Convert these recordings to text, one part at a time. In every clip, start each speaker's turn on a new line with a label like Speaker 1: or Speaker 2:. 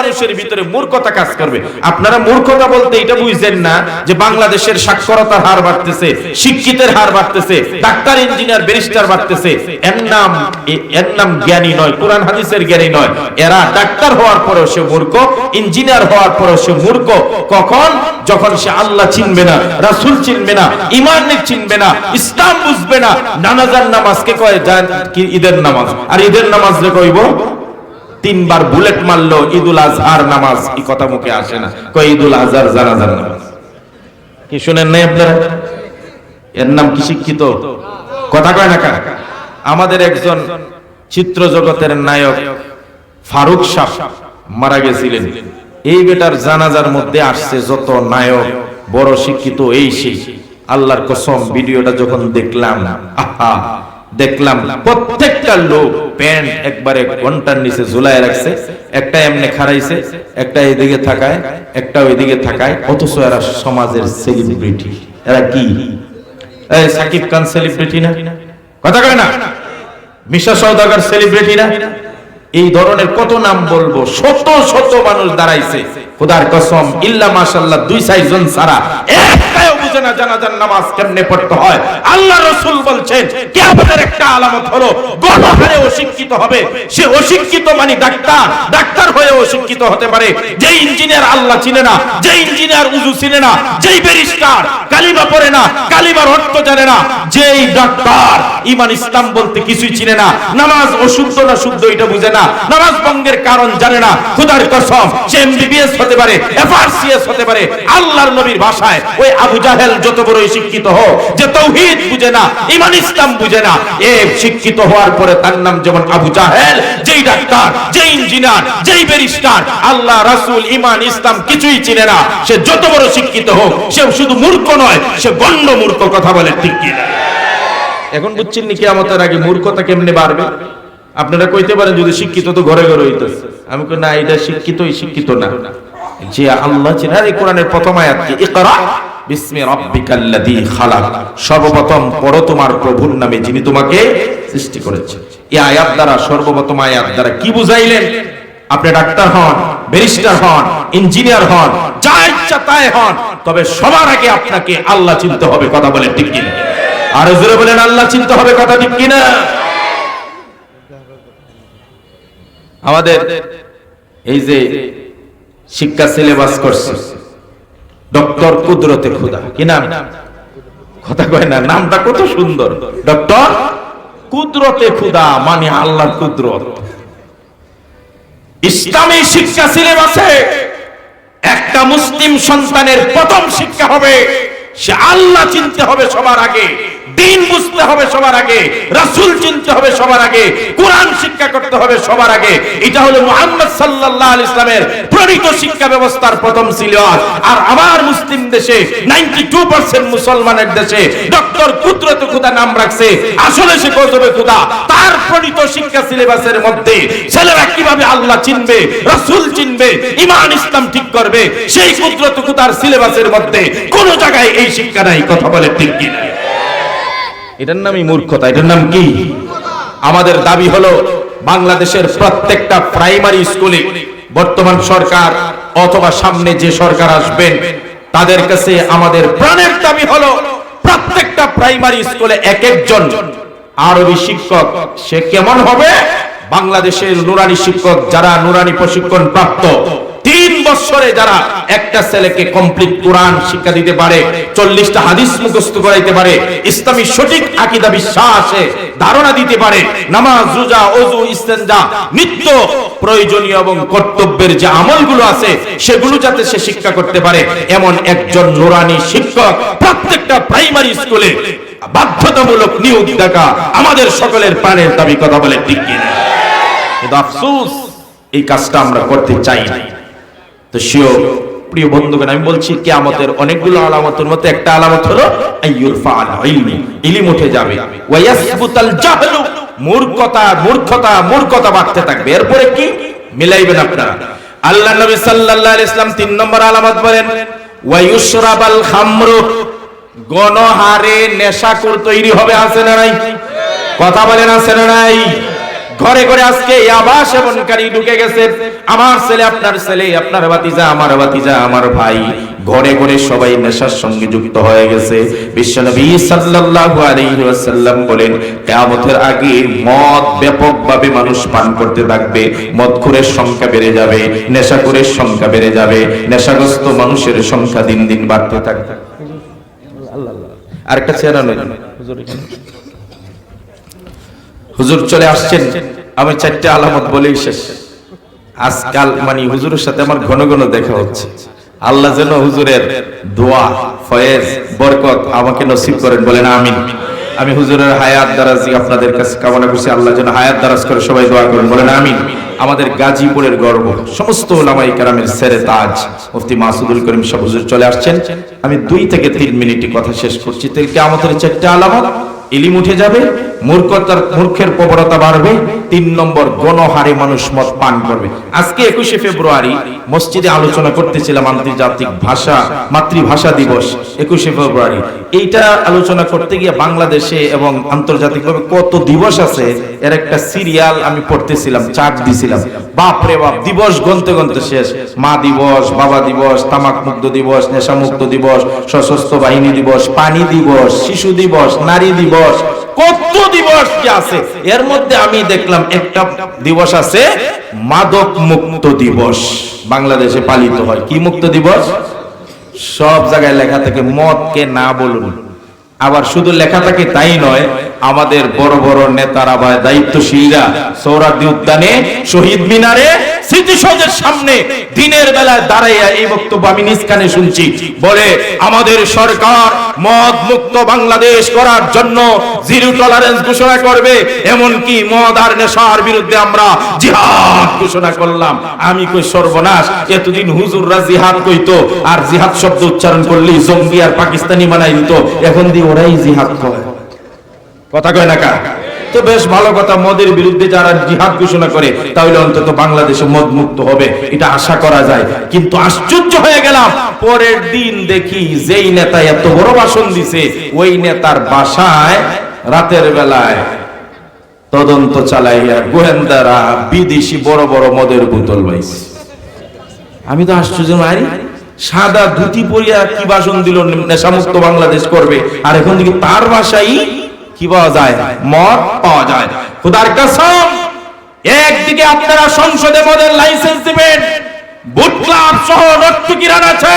Speaker 1: মানুষের ভিতরে মূর্খতা কাজ করবে। আপনারা মূর্খতা বলতে এটা বুঝছেন না যে বাংলাদেশের সাক্ষরতার হার বাড়তেছে, শিক্ষিতের হার বাড়তেছে, ডাক্তার, ইঞ্জিনিয়ার, ব্যারিস্টার বাড়তেছে। এর নাম এর নাম জ্ঞানী নয়, কোরআন হাদিসের জ্ঞানী নয়। এরা ডাক্তার হওয়ার পরেও সে মূর্খ, ইঞ্জিনিয়ার হওয়ার পরেও সে মূর্খ। কখন? যখন সে আল্লাহ চিনবে না, রাসূল চিনবে না ইমান চিনবে না, ইসলাম বুঝবে না নানাজার নামাজকে কয় ঈদের নামাজ? আর ঈদের নামাজ যে কইব? তিনবার বুলেট মারলো, ঈদুল আজহার নামাজ। এই কথা মুখে আসে না। কয়, ঈদুল আজহার জানাজার নামাজ। কি শুনেন নাই আপনারা? এর নাম কি শিক্ষিত? কথা কয় না আমাদের একজন চিত্র জগতের নায়ক ফারুক শাহ মারা গেছিলেন। এই বেটার জানাজার মধ্যে আসছে যত নায়ক, বড় শিক্ষিত এই সেই। আল্লাহর কসম, ভিডিওটা যখন দেখলাম, আহা! দেখলাম প্রত্যেকটা লোক প্যান্ট একবারে ঘণ্টার নিচে ঝুলায় রাখছে, একটা এমনি খারাইছে একটা এদিকে থাকায়, একটা ওইদিকে থাকায়, অথচ এরা সমাজের সেলিব্রিটি এরা কি? সাকিব খান সেলিব্রিটি না? কথা কয় না? মিশা সওদাগর সেলিব্রিটি না? এই ধরনের কত নাম বলব? শত শত মানুষ দাঁড়াইছে। খোদার কসম, ইল্লা মাশাআল্লাহ, দুই ছাড়া। একটাও বুঝে না জানাজার নামাজ কেমনে পড়তে হয়? আল্লাহ রাসূল বলছেন, কিয়ামতের একটা আলামত হলো, গণহারে অশিক্ষিত হবে। সে অশিক্ষিত মানে ডাক্তার। ডাক্তার হয়ে অশিক্ষিত হতে পারে। যে ইঞ্জিনিয়ার আল্লাহ চিনে না যে ইঞ্জিনিয়ার উজু চিনে না, যেই ব্যারিস্টার কালিমা পড়ে না, কালিমার অর্থ জানে না, যেই ডাক্তার ইমান ইসলাম বলতে কিছুই চিনে না, নামাজ অশুদ্ধ না শুদ্ধ এটা বুঝে না, নামাজ কারণ জানে না কসম, সে এমবিবিএস হতে পারে, এফআরসিএস হতে পারে, আল্লাহর নবীর ভাষায় ওই আবু যত বড়ই শিক্ষিত হোক, যে তৌহিদ বুঝে না ইমান ইসলাম বুঝে না, এ শিক্ষিত হওয়ার পরে তার নাম যেমন আবু জাহেল, যেই ডাক্তার, যেই ইঞ্জিনিয়ার, যেই ব্যারিস্টার, আল্লাহ রাসূল ইমান ইসলাম কিছুই চিনে না। সে যত বড় শিক্ষিত হোক সে শুধু মূর্খ নয়, সে গণ্ড মূর্খ কথা বলে, ঠিক কিনা এখন বুঝছেন নি কিয়ামতের আগে মূর্খতা কেমনে বাড়বে? আপনারা কইতে পারেন, যদি শিক্ষিত তো ঘরে ঘরে হইতেছে আমি কই, না, এটা শিক্ষিতই শিক্ষিত না। যে আল্লাহ চিনে, আর এই কোরআনের প্রথম আয়াত কি? ইকরা সর্বপ্রথম পড়ো তোমার প্রভুর নামে যিনি তোমাকে সৃষ্টি করেছেন। এই আয়াত দ্বারা সর্বপ্রথম আয়াত দ্বারা কি বুঝাইলেন? আপনি ডাক্তার হন, ব্যারিস্টার হন, ইঞ্জিনিয়ার হন, যা ইচ্ছা তাই হন, তবে সবার আগে আপনাকে আল্লাহ চিনতে হবে, কথা বলে ঠিক কিনা? আর জোরে বলেন, আল্লাহ চিনতে হবে কথা ঠিক কিনা? আমাদের এই যে শিক্ষা সিলেবাস করছে ডক্টর কুদরতে খুদা কি নাম? কথা কয় না, নামটা কত সুন্দর। ডক্টর কুদরতে খুদা মানে আল্লাহর কুদরত। ইসলামী শিক্ষা সিলেবাসে একটা মুসলিম সন্তানের প্রথম শিক্ষা হবে, সে আল্লাহ চিনতে হবে সবার আগে। দিন বুঝতে হবে সবার আগে, রাসূল চিনতে হবে সবার আগে, কোরআন শিক্ষা করতে হবে সবার আগে। এটা হলো মুহাম্মদ সাল্লাল্লাহু আলাইহি ইসলামের প্রণীত শিক্ষা ব্যবস্থার প্রথম সিলেবাস আর আমার মুসলিম দেশে 92% মুসলমানের দেশে ডক্টর কুদরত খুদা নাম রাখছে, আসলে সে গজবে খুদা তার প্রণীত শিক্ষা সিলেবাসের মধ্যে ছেলেরা কীভাবে আল্লাহ চিনবে, রাসূল চিনবে, ঈমান, ইসলাম ঠিক করবে, সেই কুদরত খুদার সিলেবাসের মধ্যে কোন জায়গায় এই শিক্ষা নাই, কথা বলে ঠিক কি না এটার নামই মূর্খতা, এটার নাম কি? আমাদের দাবি হলো বাংলাদেশের প্রত্যেকটা প্রাইমারি স্কুলে বর্তমান সরকার অথবা সামনে যে সরকার আসবেন, তাদের কাছে আমাদের প্রাণের দাবি হলো প্রত্যেকটা প্রাইমারি স্কুলে এক একজন আরবি শিক্ষক। সে কেমন হবে? বাংলাদেশের নুরানি শিক্ষক যারা নুরানি প্রশিক্ষণ প্রাপ্ত, তিন বছরে যারা একটা ছেলেকে কমপ্লিট কোরআন শিক্ষা দিতে পারে, চল্লিশটা হাদিস মুখস্থ করাইতে পারে, ইসলামী সঠিক আকিদা বিশ্বাসে ধারণা দিতে পারে, নামাজ, রোজা, ওযু ইস্তেঞ্জা নিত্য প্রয়োজনীয় এবং কর্তব্যের যে আমলগুলো আছে, সেগুলো যাতে সে শিক্ষা করতে পারে, এমন একজন নুরানি শিক্ষক প্রত্যেকটা প্রাইমারি স্কুলে বাধ্যতামূলক নিয়োগ দেখা আমাদের সকলের প্রাণের দাবি কথা বলে ঠিক কিনা? কিন্তু আফসোস, এই কাজটা আমরা করতে চাই না। তো শিও, প্রিয় বন্ধুগণ, আমি বলছি, কিয়ামতের অনেকগুলো আলামতের মধ্যে একটা আলামত হলো ইলমি উঠে যাবে। মূর্খতা মূর্খতা মূর্খতা বাড়তে থাকবে। এরপরে কি? মিলাইবেন আপনারা। আল্লাহ নবী সাল্লাল্লাহু আলাইহি ইসলাম তিন নম্বর আলামত বলেন ওয়া ইউশরাবাল খামরু, গণহারে নেশাকুর তৈরি হবে, আছে না নাই? কথা বলেন, আছে না নাই? ঘরে ঘরে আজকে ইয়াবা সেবনকারী ঢুকে গেছে। আমার ছেলে, আপনার ছেলে, আপনার ভাতিজা, আমার ভাতিজা, আমার ভাই, ঘরে ঘরে সবাই নেশার সঙ্গে যুক্ত হয়ে গেছে। বিশ্বনবী সাল্লাল্লাহু আলাইহি ওয়াসাল্লাম বলেন, কিয়ামতের আগে মদ ব্যাপকভাবে মানুষ পান করতে থাকবে। মদখোরের সংখ্যা বেড়ে যাবে নেশাখোরের সংখ্যা বেড়ে যাবে, নেশাগ্রস্ত মানুষের সংখ্যা দিন দিন বাড়তে থাকবে। আরেকটা চেহারা নয় হুজুর এখানে। হুজুর চলে আসছেন। আমি চারটে আলামত বলেই শেষ। আজকাল মানে হুজুরের সাথে আমার ঘন ঘন দেখা হচ্ছে। আল্লাহ যেন হুজুরের দোয়া, ফয়েজ, বরকত আমাকে নসিব করেন বলেন আমিন। আমি হুজুরের হায়াত দারাজি আপনাদের কাছে কামনা করছি। আল্লাহ যেন হায়াত দারাজ করে সবাই দোয়া করেন বলেন আমিন। আমাদের গাজীপুরের গর্ব, সমস্ত ওলামাই কারামের সেরে তাজ, মুফতি মাসুদুল করিম সাহেব হুজুর চলে আসছেন। আমি দুই থেকে তিন মিনিটে কথা শেষ করছি। তেলকে আমাদের চারটে আলামত, ইলিম উঠে যাবে। মূর্খতার মূর্খের প্রবণতা বাড়বে, তিন নম্বর গণহারে মানুষ মদ পান করবে। আজকে একুশে ফেব্রুয়ারি মসজিদে আলোচনা করতেছিলাম আন্তর্জাতিক ভাষা, মাতৃভাষা দিবস, একুশে ফেব্রুয়ারি। এইটা আলোচনা করতে গিয়ে বাংলাদেশে এবং আন্তর্জাতিকভাবে কত দিবস আছে, এর একটা সিরিয়াল আমি পড়তেছিলাম চার্ট দিছিলাম। বাপ রে বাপ, দিবস গনতে গনতে শেষ। মা দিবস, বাবা দিবস, তামাক মুক্ত দিবস নেশা মুক্ত দিবস, সশস্ত্র বাহিনী দিবস, পানি দিবস, শিশু দিবস, নারী দিবস কত দিবস কি আছে? এর মধ্যে আমি দেখলাম একটা দিবস আছে, মাদক মুক্ত দিবস। বাংলাদেশে পালিত হয়। কি মুক্ত দিবস? সব জায়গায় লেখা থাকে, মদকে না বলুন। আবার শুধু লেখা থাকে তাই নয়, আমাদের বড় বড় নেতারা বা দায়িত্বশীলরা সৌরাদি উদ্যানে শহীদ মিনারে স্মৃতিসৌধের সামনে দিনের বেলায় দাঁড়াইয়া এই বক্তব্য আমি নিজ কানে শুনছি। বলে, আমাদের সরকার মদ মুক্ত বাংলাদেশ করার জন্য জিরো টলারেন্স ঘোষণা করবে, এমনকি মদ আর নেশার বিরুদ্ধে আমরা জিহাদ ঘোষণা করলাম। আমি কই সর্বনাশ, এতদিন হুজুররা জিহাদ কইতো, আর জিহাদ শব্দ উচ্চারণ করলেই জঙ্গি আর পাকিস্তানি বানাই দিত, এখন দিয়ে ওরাই জিহাদ কয় কথা কয় না কা তো বেশ ভালো কথা মদের বিরুদ্ধে যারা জিহাদ ঘোষণা করে তাহলে অন্তত বাংলাদেশে মদ মুক্ত হবে এটা আশা করা যায়। কিন্তু আশ্চর্য হয়ে গেলাম পরের দিন দেখি যেই নেতা এত বড় ভাষণ দিছে ওই নেতার বাসায় রাতের বেলায় তদন্ত চালাইয়া গোয়েন্দারা বিদেশি বড় বড় মদের বোতল পাইছে আমি তো আশ্চর্য মারি সাদা ধুতি পরিয়া কি ভাষণ দিল নেশামুক্ত বাংলাদেশ করবে? আর এখন দেখি তার বাসাই কি পাওয়া যায়? মত পাওয়া যায়। খুদার কাসম, একদিকে আপনারা সংসদে মদের লাইসেন্স দিবেন বুট ক্লাব সহ রক্ত কিরান আছে।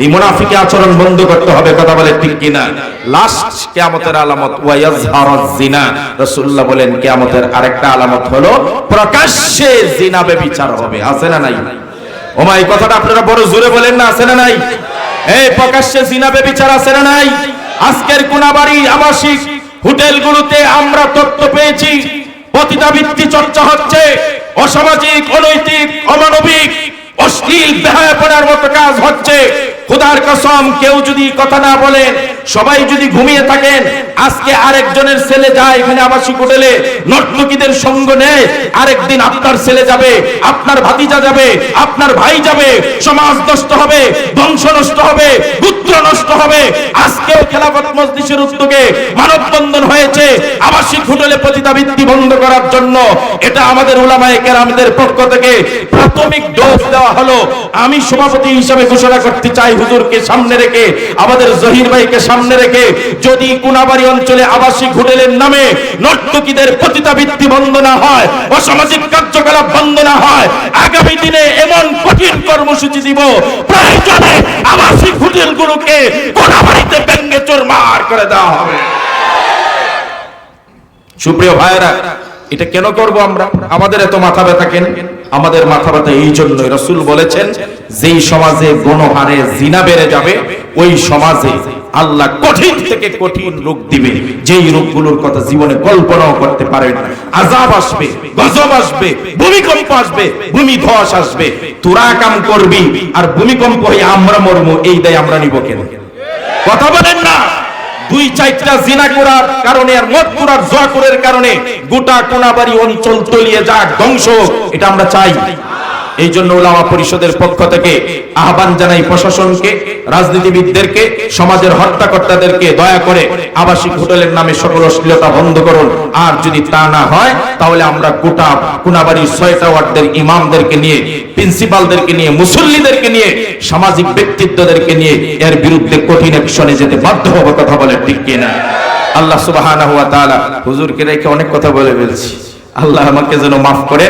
Speaker 1: এই মুনাফিকে আচরণ বন্ধ করতে হবে, কথা বলে ঠিক কিনা? লাস্ট কিয়ামতের আলামত ওয়ায়াজহারাজ জিনা রাসূলুল্লাহ বলেন, কিয়ামতের আরেকটা আলামত হলো, প্রকাশ্যে জিনা ব্যভিচার হবে, আছে না নাই? ওমা, এই কথাটা আপনারা বড় জোরে বলেন না, আছে না নাই? এই প্রকাশ্যে জিনা ব্যভিচার আছে না নাই? আজকের কোনাবাড়ি আবাসিক হোটেলগুলোতে আমরা তথ্য পেয়েছি পতিতাবৃত্তি চর্চা হচ্ছে, অসামাজিক, অনৈতিক, অমানবিক, অশ্লীল, বেহায়াপনার মতো কাজ হচ্ছে। খোদার কসম, কেউ যদি কথা না বলেন সবাই যদি ঘুমিয়ে থাকেন, আজকে আরেকজনের ছেলে যায় এখানে আবাসিক হোটেলে, নর্তকীদের সঙ্গ নেয়, আরেকদিন আপনার ছেলে যাবে, আপনার ভাতিজা যাবে, আপনার ভাই যাবে, সমাজ নষ্ট হবে, বংশ নষ্ট হবে, পুত্র নষ্ট হবে আজকেও খেলাফত মজলিসের উদ্যোগে মানববন্ধন হয়েছে। আবাসিক হোটেলে পতিতাবৃত্তি বন্ধ করার জন্য। এটা আমাদের উলামায়ে কেরামদের পক্ষ থেকে প্রাথমিক ডোজ দেওয়া হলো। আমি সভাপতি হিসাবে ঘোষণা করতে চাই হুজুরকে সামনে রেখে, আমাদের জহির ভাইকে সামনে রেখে, যদি কোনাবাড়ি অঞ্চলে আবাসিক হোটেলের নামে নর্তকীদের পতিতাবৃত্তি বন্ধ না হয় অসামাজিক কার্যকলাপ বন্ধ না হয়, আগামী দিনে এমন কঠিন কর্মসূচি দিব। প্রয়োজনে আবাসিক হোটেলগুলোকে কোনাবাড়িতে ব্যঙ্গে চোরমার করে দেওয়া হবে। সুপ্রিয় ভাইরা এটা কেন করব আমরা? আমাদের এত মাথা ব্যথা কেন? আমাদের মাথা ব্যথা এই জন্যই রসুল বলেছেন, যেই সমাজে গণহারে জিনা বেড়ে যাবে, ওই সমাজে আল্লাহ কঠিন থেকে কঠিন রোগ দিবে। যেই রোগগুলোর কথা জীবনে কল্পনাও করতে পারেন না। আজাব আসবে, গজব আসবে, ভূমিকম্প আসবে ভূমি ধস আসবে। তোরা কাম করবি আর ভূমিকম্প হয়ে আমরা মরমু এই দায় আমরা নিব কেন? কথা বলেন না। দুই চারটা জিনা করার কারণে আর মদ করার জোয়া করার কারণে গোটা কোনাবাড়ি অঞ্চল তলিয়ে যাক, ধ্বংস। এটা আমরা চাই। এই জন্য ওলামা পরিষদের পক্ষ থেকে আহ্বান জানাই প্রশাসনকে, রাজনীতিবিদদেরকে, সমাজের হত্যাকর্তাদেরকে দয়া করে আবাসিক হোটেলের নামে সকল অশ্লীলতা বন্ধ করুন। আর যদি তা না হয়, তাহলে আমরা গোটা কোনাবাড়ির ছয়টা ওয়ার্ডের ইমামদেরকে নিয়ে, প্রিন্সিপালদেরকে নিয়ে, মুসল্লিদেরকে নিয়ে, সামাজিক ব্যক্তিত্বদেরকে নিয়ে এর বিরুদ্ধে কঠিন অ্যাকশনে যেতে বাধ্য হব কথা বলে ঠিক কিনা? আল্লাহ তাআলা হুজুরকে রেখে অনেক কথা বলে ফেলছি। আল্লাহ আমাকে যেন মাফ করে।